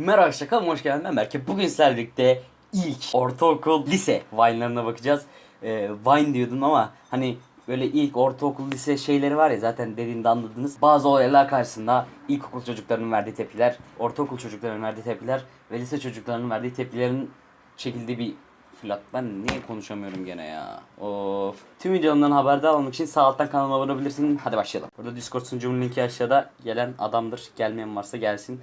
Merhaba kanalıma hoş geldin ben Berke. Bugün sizlerle ilk ortaokul lise Vine'larına bakacağız. Ee, Vine diyordum ama hani böyle ilk ortaokul lise şeyleri var ya zaten dediğimde anladınız. Bazı olaylar karşısında ilkokul çocuklarının verdiği tepkiler, ortaokul çocuklarının verdiği tepkiler ve lise çocuklarının verdiği tepkilerin çekildiği bir Flat ben niye konuşamıyorum gene ya? Of. Tüm videolarımdan haberdar olmak için sağ alttan kanalıma abone olabilirsin. Hadi başlayalım. Burada Discord sunucumun linki aşağıda. Gelen adamdır. Gelmeyen varsa gelsin.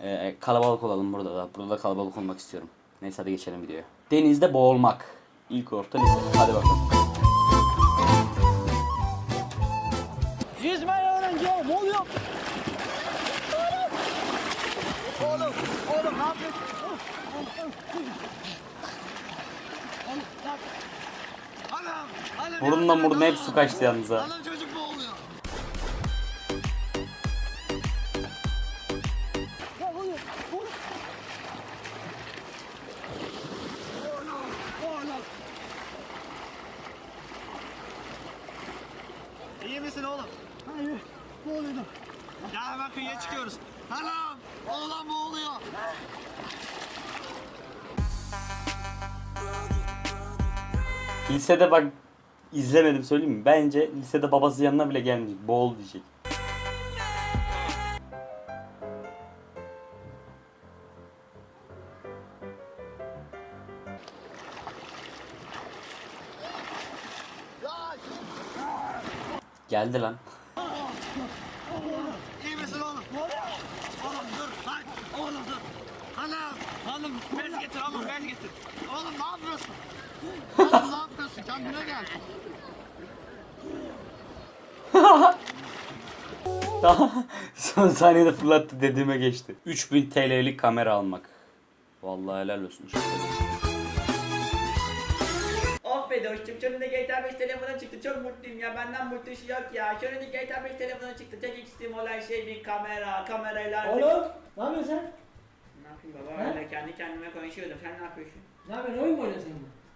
Ee, kalabalık olalım burada da. Burada da kalabalık olmak istiyorum. Neyse hadi geçelim videoya. Denizde boğulmak. İlk orta lise. Hadi bakalım. Yüzmeyi öğrenci oğlum, ne oluyor? Oğlum, oğlum ne yapıyorsun? Burunla buruna hep su kaçtı yalnız ha. İyi misin oğlum? Hayır, boğuluyordum. Ya hemen kıyıya çıkıyoruz. Anam, oğlan boğuluyor. Lisede bak izlemedim söyleyeyim mi? Bence lisede babası yanına bile gelmeyecek. Boğul diyecek. Geldi lan. İyi misin oğlum? Oğlum dur, lan, oğlum dur. Anam, hanım bez getir oğlum, bez getir. Oğlum ne yapıyorsun? Oğlum ne yapıyorsun? Kendine gel. Daha son saniyede fırlattı dediğime geçti. 3000 TL'lik kamera almak. Vallahi helal olsun. Of sonunda GTA 5 telefona çıktı çok mutluyum ya benden mutlusu yok ya sonunda GTA 5 telefona çıktı tek istediğim olan şey bir kamera kamerayla artık Oğlum ne yapıyorsun sen? Ne yapayım baba He? öyle kendi kendime konuşuyordum sen ne yapıyorsun? Ne yapıyorsun oyun mu oynuyorsun?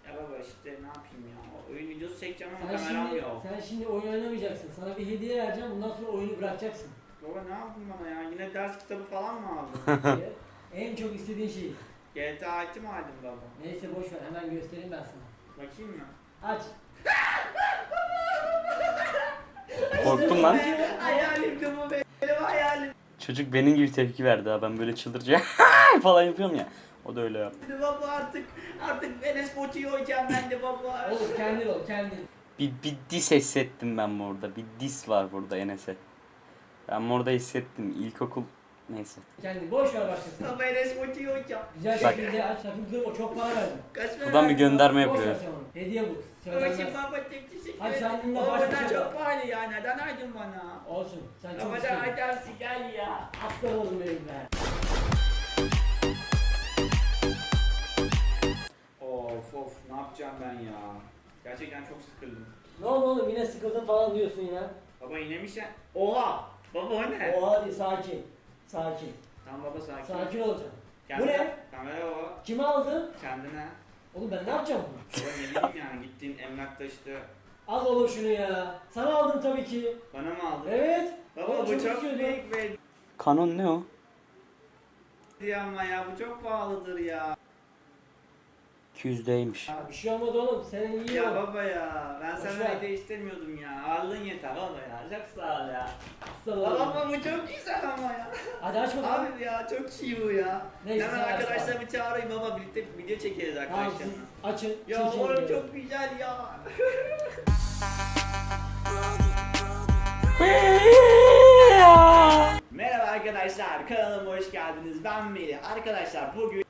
Ya baba işte ne yapayım ya oyun videosu çekeceğim ama Sen kameram şimdi, yok sen şimdi oyun oynamayacaksın. Sana bir hediye vereceğim. Bundan sonra oyunu bırakacaksın. Baba ne yaptın bana ya yine ders kitabı falan mı aldın? en çok istediğin şey. GTA 6 mı aldın baba? Neyse boş ver hemen göstereyim ben sana. Bakayım mı? Aç. Korktum lan. Hayalimdi bu benim hayalim. Çocuk benim gibi tepki verdi ha. Ben böyle çıldıracağım falan yapıyorum ya. O da öyle yaptı. Baba artık artık Enes Botu'yu oynayacağım ben de baba. Oğlum kendin ol kendin. Bir, bir dis hissettim ben burada. Bir dis var burada Enes'e. Ben orada hissettim. İlkokul neyse. Kendin. Boş ver başkasını. Baba Enes Botu'yu oynayacağım. Güzel Bak. şekilde aç. Dur o çok para verdim. Kaç Buradan bir gönderme Boş ver yapıyor. sen onu. Hediye bu. Söylenmez. baba teşekkür Hadi ederim. sen bununla Baba bana şaka. çok pahalı ya. Neden aydın bana? Olsun. Sen çok Baba da istedin. aydarsın gel ya. Aslan oğlum benim be. Of of ne yapacağım ben ya. Gerçekten çok sıkıldım. Ne oldu oğlum yine sıkıldın falan diyorsun ya. Baba yine mi sen? Oha! Baba o ne? O hadi sakin. Sakin. Tamam baba sakin. Sakin olacaksın. Kendine, Bu ne? Kamera o. Kime aldın? Kendine. Oğlum ben ne yapacağım bunu? Baba ne bileyim yani gittiğin emlakta işte. Al oğlum şunu ya. Sana aldım tabii ki. Bana mı aldın? Evet. Baba Oğlum bu çok büyük ve Kanon ne o? ama ya bu çok pahalıdır ya. 200'deymiş. Ya bir şey olmadı oğlum. Senin iyi Ya ol. baba ya ben Boş senden ver. hediye istemiyordum ya. Ağırlığın yeter baba ya. Çok sağ ol ya. Baba bu çok güzel ama ya. Hadi aç bakalım. Abi ya çok iyi bu ya. Neyse, Hemen sen arkadaşlarımı çağırayım baba birlikte video çekeriz Tamam arkadaşlarımla. siz açın. Ya çekin oğlum çok güzel ya. Merhaba arkadaşlar kanalıma hoş geldiniz. Ben Melih. Arkadaşlar bugün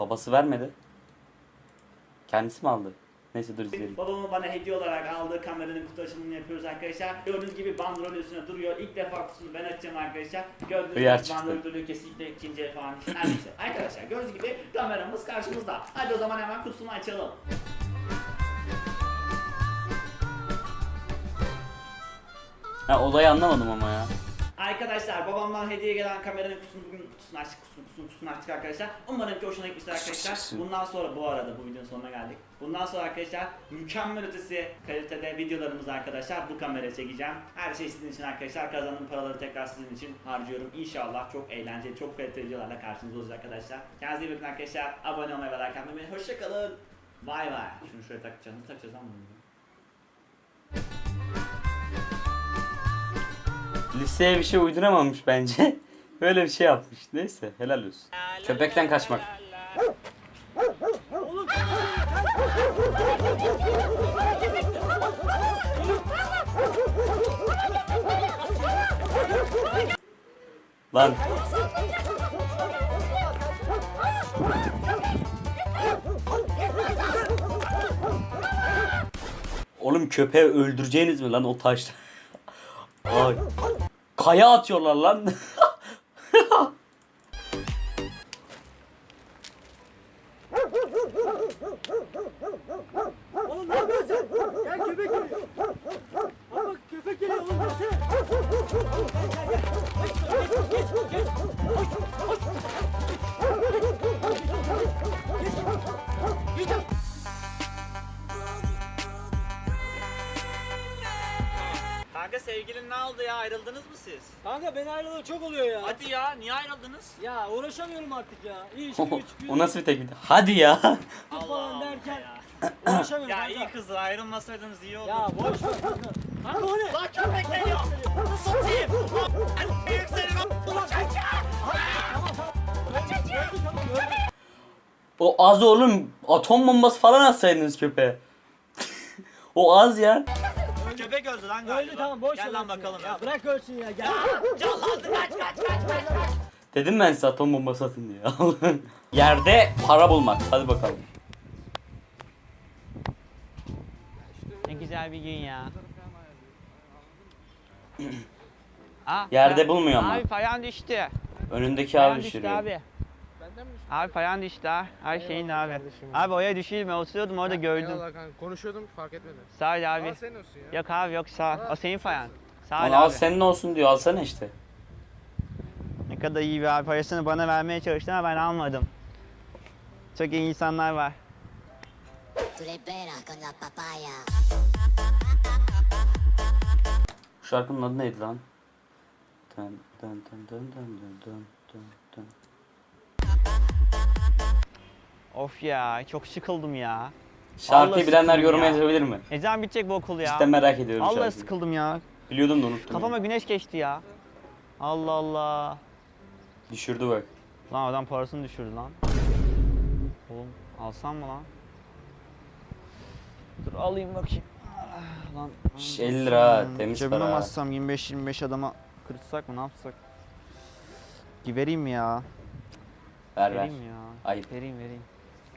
Babası vermedi. Kendisi mi aldı? Neyse dur izleyelim. babamın bana hediye olarak aldığı kameranın kutu açılımını yapıyoruz arkadaşlar. Gördüğünüz gibi bandrol üstüne duruyor. İlk defa kutusunu ben açacağım arkadaşlar. Gördüğünüz Hıyar gibi çıktı. bandrol duruyor kesinlikle ikinci el falan. Her neyse. Arkadaşlar gördüğünüz gibi kameramız karşımızda. Hadi o zaman hemen kutusunu açalım. Ha olayı anlamadım ama ya. Arkadaşlar babamdan hediye gelen kameranın kutusunu bugün kutusunu açtık kutusunu kutusunu kutusunu açtık arkadaşlar. Umarım ki hoşuna gitmiştir arkadaşlar. Bundan sonra bu arada bu videonun sonuna geldik. Bundan sonra arkadaşlar mükemmel ötesi kalitede videolarımızı arkadaşlar bu kameraya çekeceğim. Her şey sizin için arkadaşlar. Kazandığım paraları tekrar sizin için harcıyorum. İnşallah çok eğlenceli, çok kaliteli videolarla karşınızda olacak arkadaşlar. Kendinize iyi bakın arkadaşlar. Abone olmayı ve like atmayı. Hoşçakalın. Bay bay. Şunu şöyle takacağız. Nasıl takacağız lan bunu? Liseye bir şey uyduramamış bence. Böyle bir şey yapmış. Neyse helal olsun. Köpekten kaçmak. Lan. Oğlum köpeği öldüreceğiniz mi lan o taşla? Ay. Kaya atıyorlar lan. Kanka sevgilin ne oldu ya? Ayrıldınız mı siz? Kanka ben ayrılalı çok oluyor ya. Hadi ya niye ayrıldınız? Ya uğraşamıyorum artık ya. İlişki üç gün. o nasıl bir teknik? Hadi ya. falan derken ya. uğraşamıyorum Ya kanka. iyi kızlar ayrılmasaydınız iyi olurdu. Ya boş ver kanka. Kanka o ne? Lan köpek geliyor. Satayım. Büyük seni Ulan kaç. Tamam. O az oğlum. Atom bombası falan atsaydınız köpeğe. o az ya. Köpek öldü lan galiba. Öldü tamam boş ver. Gel lan ölsün bakalım. Ya Ya. bırak ölsün ya gel. Canlandı kaç kaç kaç kaç kaç. Dedim ben size atom bombası atın diye. Yerde para bulmak. Hadi bakalım. Ne güzel bir gün ya. Aa, Yerde payan- bulmuyor ama. Abi payan düştü. Önündeki Payan abi düştü düşürüyor. abi. Abi payan düştü ha. Her şeyin de abi. Abi oraya düşeyim oturuyordum orada gördüm. Eyvallah kanka konuşuyordum fark etmedin. Sağ ol abi. Al senin olsun ya. Yok abi yok sağ ol. O senin payan. Sağ ol Lan al abi. senin olsun diyor. Alsana işte. Ne kadar iyi bir abi. Parasını bana vermeye çalıştı ama ben almadım. Çok iyi insanlar var. Con la papaya. Bu şarkının adı neydi lan? Dın dın dın dın dın dın dın dın dın. Of ya çok sıkıldım ya. Şarkıyı bilenler yoruma ya. yazabilir mi? Ne zaman bitecek bu okul ya? Cidden merak ediyorum Vallahi şarkıyı. sıkıldım ya. Biliyordum da unuttum. Kafama ya. güneş geçti ya. Allah Allah. Düşürdü bak. Lan adam parasını düşürdü lan. Oğlum alsam mı lan? Dur alayım bakayım. Ah, Lan. Şş, 50 lira ha, Hmm, temiz Cebime para atsam 25-25 adama kırıtsak mı ne yapsak? Ki vereyim mi ya? Ver ver. Vereyim ya. Ayıp. Vereyim vereyim.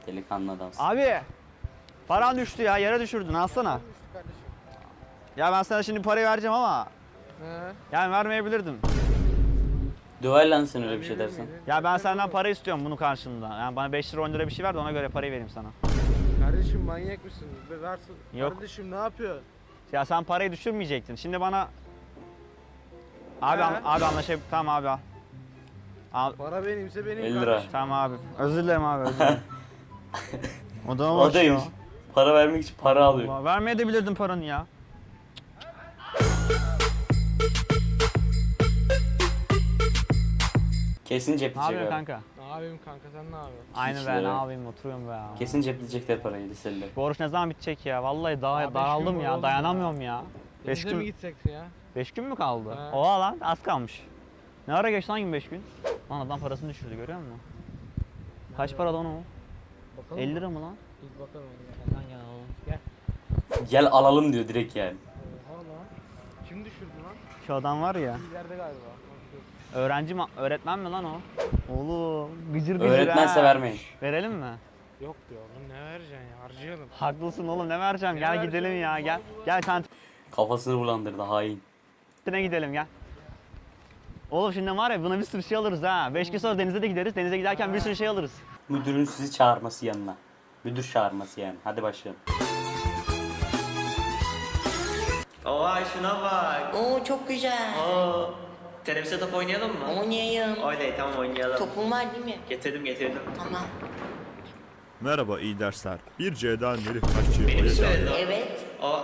Delikanlı adamsın. Abi! Paran düştü ya yere düşürdün alsana. Ya ben sana şimdi parayı vereceğim ama He. yani vermeyebilirdim. Döver lan sen öyle bir şey dersen. Ya ben senden para istiyorum bunun karşılığında. Yani bana 5 lira 10 lira bir şey ver de ona göre parayı vereyim sana. Kardeşim manyak mısın? Be versin. Yok. Kardeşim ne yapıyor? Ya sen parayı düşürmeyecektin. Şimdi bana Abi He. an- abi anlaşıp tamam abi al. Al Para benimse benim 50 lira. kardeşim. tamam abi. Özür dilerim abi özür dilerim. Odama O bak ya. Para vermek için para alıyor. Allah, Vermeye de bilirdim paranı ya. Kesin Ne cepleyecek yapıyorsun abi. kanka? Ne yapayım kanka sen ne yapıyorsun? Aynı Hiç ben de- ne yapayım oturuyorum be ya. Kesin cepleyecekler parayı liseliler. Bu oruç ne zaman bitecek ya? Vallahi daha Abi beş gün daraldım var ya. oğlum Dayanamıyorum ya. 5 Denize mi gün, gitsek ya? beş gün mü kaldı? He. Oha lan az kalmış. Ne ara geçti lan 25 gün? Lan adam parasını düşürdü görüyor musun? Kaç para lan o? Bakalım 50 mı? lira mı lan? Git bakalım hadi gel. Lan gel. Gel alalım diyor direkt yani. Oha lan. Kim düşürdü lan? Şu adam var ya. İleride galiba. Öğrenci mi? Öğretmen mi lan o? Oğlum gıcır gıcır Öğretmense ha. vermeyin. Verelim mi? Yok diyor oğlum ne vereceksin ya harcayalım. Haklısın oğlum ne vereceğim? Ne Gel vereceğim gidelim ya gel. Gel kantine Kafasını bulandırdı hain. gidelim gel. Oğlum şimdi var ya buna bir sürü şey alırız ha. 5 gün sonra denize de gideriz. Denize giderken bir sürü şey alırız. Müdürün sizi çağırması yanına. Müdür çağırması yani. Hadi başlayalım. Oha şuna bak. Oo çok güzel. Oo. Teneffüste top oynayalım mı? Oynayayım. Oynay tamam oynayalım. Topun var değil mi? Getirdim getirdim. Tamam. Merhaba iyi dersler. Bir C'den Melih Kaşçı Benim söyledim. Evet. O.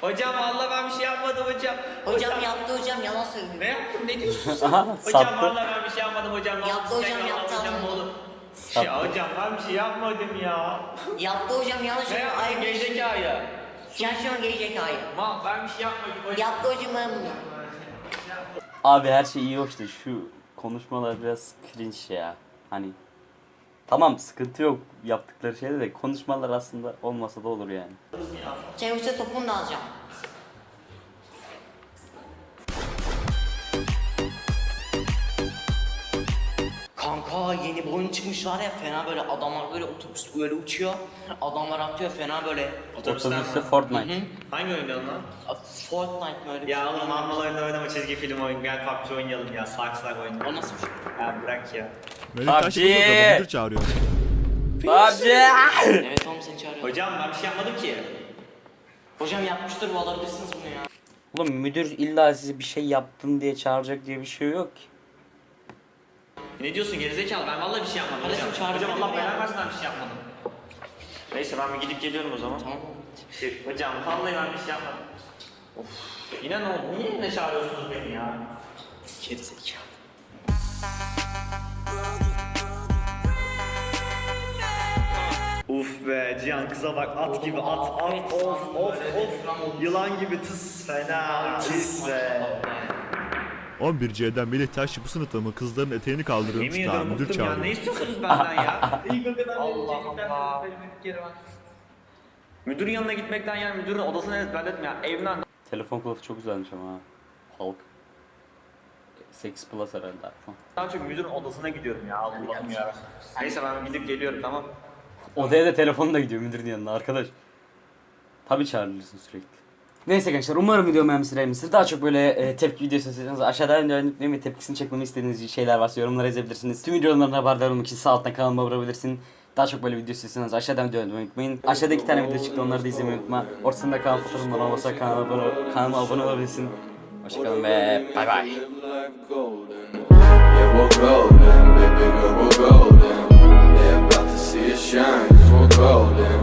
Hocam vallahi ben bir şey yapmadım hocam. Hocam yaptı hocam yalan söylüyor. Ne yaptım ne diyorsun? Aha, hocam sattı. vallahi ben bir şey yapmadım hocam. Yaptı hocam, Tekrar yaptı Hocam. Ya hocam ben bir şey yapmadım ya. Yaptı hocam yalan Ne söylüyor. yaptın Ay? Sen şu an gelecek hayır. Ma ben bir şey yapmadım hocam. Yaptı hocam ben bunu. Abi her şey iyi hoş da şu konuşmalar biraz cringe ya. Hani tamam sıkıntı yok yaptıkları şeyde de konuşmalar aslında olmasa da olur yani. Teneffüste topunu da alacağım. Yeni bir oyun çıkmış var ya fena böyle adamlar böyle otobüs böyle uçuyor. Adamlar atıyor fena böyle. Otobüste Fortnite. Hangi oyun lan? A, Fortnite mi öyle bir Ya şey? oğlum normal oyunda oynama çizgi film oyun. Gel PUBG oynayalım ya. Sak oynayalım. O nasıl bir şey? Ya bırak ya. Melih Kaşçı PUBG. da müdür çağırıyor. PUBG! Evet oğlum seni çağırıyor. Hocam ben bir şey yapmadım ki. Hocam yapmıştır bu alabilirsiniz bunu ya. Oğlum müdür illa size bir şey yaptın diye çağıracak diye bir şey yok ki. Ne diyorsun gerizekalı? Ben vallahi bir şey yapmadım Kardeşim beni Allah belanı versin ben bir şey yapmadım. Neyse ben bir gidip geliyorum o zaman. Tamam. Şey, hocam vallahi ben bir şey yapmadım. Of. Yine ne oldu? Niye yine çağırıyorsunuz beni ya? Gerizekalı. Uf be Cihan kıza bak at gibi at at of of of yılan gibi tıs fena tıs be 11 C'den Melih Taşçı bu sınıfta mı kızların eteğini kaldırıyormuş Yemin da ediyorum müdür bıktım ya ne çağırıyor. istiyorsunuz benden ya Allah Allah Müdürün yanına gitmekten yani müdürün odasını ezberledim ya evden Telefon kılıfı çok güzelmiş ama ha. Halk. 8 Plus herhalde iPhone. daha çok müdürün odasına gidiyorum ya Allah'ım ya Neyse ben gidip geliyorum tamam Odaya da telefonu da gidiyor müdürün yanına arkadaş. Tabi çağrılırsın sürekli. Neyse gençler umarım videomu beğenmişsinizdir. Daha çok böyle e, tepki videosu istiyorsanız aşağıda önerilerin tepkisini çekmemi istediğiniz şeyler varsa yorumlara yazabilirsiniz. Tüm videolarımdan haberdar olmak için sağ alttan kanalıma abone olabilirsin. Daha çok böyle video istiyorsanız aşağıdan videoyu unutmayın. Aşağıda iki tane video çıktı onları da izlemeyi unutma. Ortasında kalan fotoğrafımdan olmasa kanalıma abone, kanalıma abone olabilirsin. Hoşçakalın ve bay bay. Yeah.